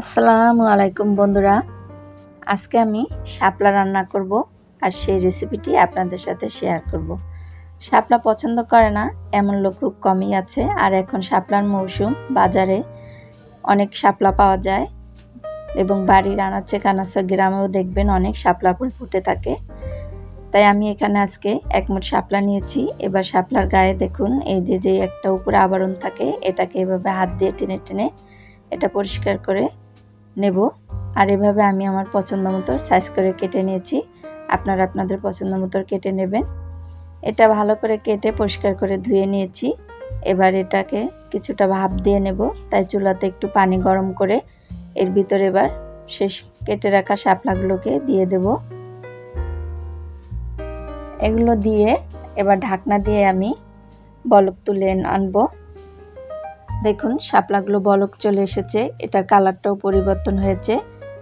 আসসালামু আলাইকুম বন্ধুরা। আজকে আমি শাপলা রান্না করব আর সেই রেসিপিটি আপনাদের সাথে শেয়ার করব। শাপলা পছন্দ করে না, এমন লোক খুব কমই আছে। আর এখন শাপলার মৌসুম বাজারে অনেক শাপলা পাওয়া যায় এবং বাড়ির আনাচে কানাচে গ্রামেও দেখবেন অনেক শাপলা ফুল ফুটে থাকে। তাই আমি এখানে আজকে একমুট শাপলা নিয়েছি। এবার শাপলার গায়ে দেখুন, এই যে যে একটা উপরে আবরণ থাকে, এটাকে এভাবে হাত দিয়ে টেনে টেনে এটা পরিষ্কার করে নেব। আর এভাবে আমি আমার পছন্দ মতো সাইজ করে কেটে নিয়েছি। আপনারা আপনাদের পছন্দ মতো কেটে নেবেন। এটা ভালো করে কেটে পরিষ্কার করে ধুয়ে নিয়েছি। এবার এটাকে কিছুটা ভাপ দিয়ে নেব। তাই চুলাতে একটু পানি গরম করে এর ভিতরে এবার শেষ কেটে রাখা শাপলাগুলোকে দিয়ে দেব। এগুলো দিয়ে এবার ঢাকনা দিয়ে আমি বলক তুলে আনব। দেখুন, শাপলাগুলো বলক চলে এসেছে, এটার কালারটাও পরিবর্তন হয়েছে।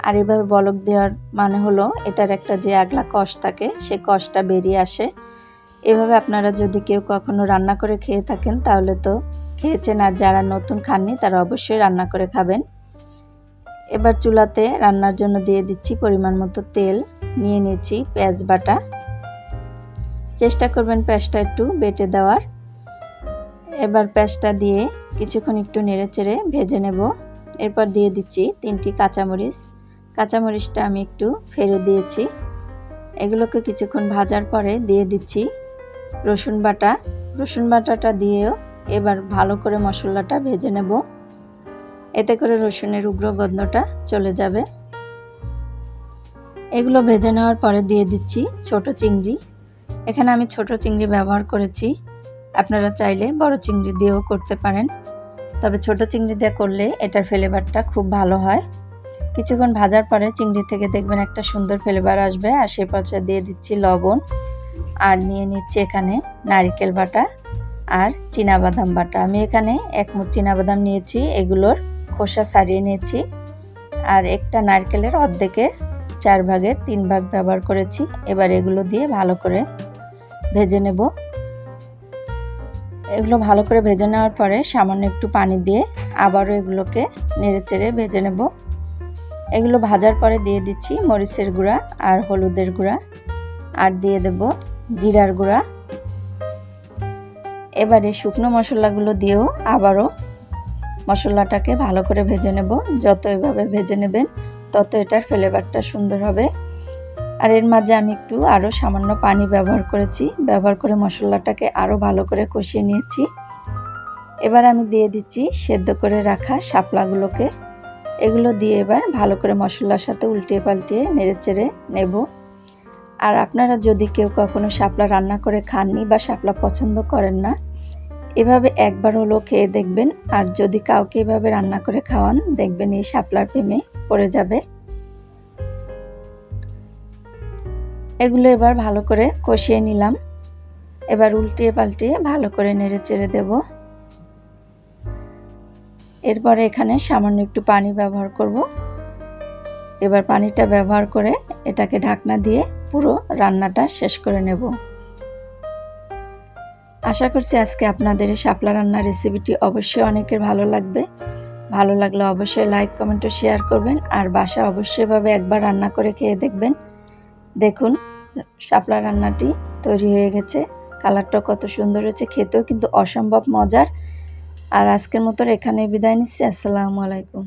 আর এভাবে বলক দেওয়ার মানে হলো, এটার একটা যে আগলা কষ থাকে, সে কষটা বেরিয়ে আসে। এভাবে আপনারা যদি কেউ কখনো রান্না করে খেয়ে থাকেন, তাহলে তো খেয়েছেন। আর যারা নতুন খাননি, তারা অবশ্যই রান্না করে খাবেন। এবার চুলাতে রান্নার জন্য দিয়ে দিচ্ছি পরিমাণ মতো তেল। নিয়ে নিচ্ছি পেঁয়াজ বাটা। চেষ্টা করবেন পেঁয়াজটা একটু বেটে দেওয়ার। এবার পেঁয়াজটা দিয়ে কিছুক্ষণ একটু নেড়ে চেড়ে ভেজে নেব। এরপর দিয়ে দিচ্ছি তিনটি কাঁচামরিচ। কাঁচামরিচটা আমি একটু ফেলে দিয়েছি। এগুলোকে কিছুক্ষণ ভাজার পরে দিয়ে দিচ্ছি রসুন বাটা। রসুন বাটাটা দিয়েও এবার ভালো করে মশলাটা ভেজে নেব। এতে করে রসুনের উগ্র গন্ধটা চলে যাবে। এগুলো ভেজে নেওয়ার পরে দিয়ে দিচ্ছি ছোট চিংড়ি। এখানে আমি ছোট চিংড়ি ব্যবহার করেছি। আপনারা চাইলে বড় চিংড়ি দিয়েও করতে পারেন। তবে ছোট চিংড়ি দিয়ে করলে এটার ফ্লেভারটা খুব ভালো হয়। কিছুক্ষণ ভাজার পরে চিংড়ি থেকে দেখবেন একটা সুন্দর ফ্লেভার আসবে। আর সে পর্যায়ে দিয়ে দিচ্ছি লবণ। আর নিয়ে নিচ্ছি এখানে নারিকেল বাটা আর বাদাম বাটা। আমি এখানে এক মুঠ বাদাম নিয়েছি, এগুলোর খোসা ছাড়িয়ে নিয়েছি। আর একটা নারকেলের অর্ধেকের চার ভাগের তিন ভাগ ব্যবহার করেছি। এবার এগুলো দিয়ে ভালো করে ভেজে নেব। এগুলো ভালো করে ভেজে নেওয়ার পরে সামান্য একটু পানি দিয়ে আবারও এগুলোকে নেড়ে চেড়ে ভেজে নেব। এগুলো ভাজার পরে দিয়ে দিচ্ছি মরিচের গুঁড়া আর হলুদের গুঁড়া আর দিয়ে দেব জিরার গুঁড়া। এবারে শুকনো মশলাগুলো দিয়েও আবারও মশলাটাকে ভালো করে ভেজে নেব। যত এভাবে ভেজে নেবেন তত এটার ফ্লেভারটা সুন্দর হবে। আর এর মাঝে আমি একটু আরও সামান্য পানি ব্যবহার করেছি। ব্যবহার করে মশলাটাকে আরও ভালো করে কষিয়ে নিয়েছি। এবার আমি দিয়ে দিচ্ছি সেদ্ধ করে রাখা শাপলাগুলোকে। এগুলো দিয়ে এবার ভালো করে মশলার সাথে উল্টিয়ে পাল্টিয়ে নেড়ে চেড়ে নেব। আর আপনারা যদি কেউ কখনো শাপলা রান্না করে খাননি বা শাপলা পছন্দ করেন না, এভাবে একবার হলো খেয়ে দেখবেন। আর যদি কাউকে এভাবে রান্না করে খাওয়ান, দেখবেন এই শাপলার প্রেমে পড়ে যাবে। এগুলো এবার ভালো করে কষিয়ে নিলাম। এবার উল্টিয়ে পাল্টিয়ে ভালো করে নেড়ে চেড়ে দেব। এরপরে এখানে সামান্য একটু পানি ব্যবহার করব। এবার পানিটা ব্যবহার করে এটাকে ঢাকনা দিয়ে পুরো রান্নাটা শেষ করে নেব। আশা করছি আজকে আপনাদের এই শাপলা রান্নার রেসিপিটি অবশ্যই অনেকের ভালো লাগবে। ভালো লাগলে অবশ্যই লাইক, কমেন্ট ও শেয়ার করবেন। আর বাসা অবশ্যইভাবে একবার রান্না করে খেয়ে দেখবেন। দেখুন, শাপলা রান্নাটি তৈরি হয়ে গেছে। কালারটা কত সুন্দর হয়েছে, খেতেও কিন্তু অসম্ভব মজার। আর আজকের মতো এখানে বিদায় নিচ্ছি। আসসালামু আলাইকুম।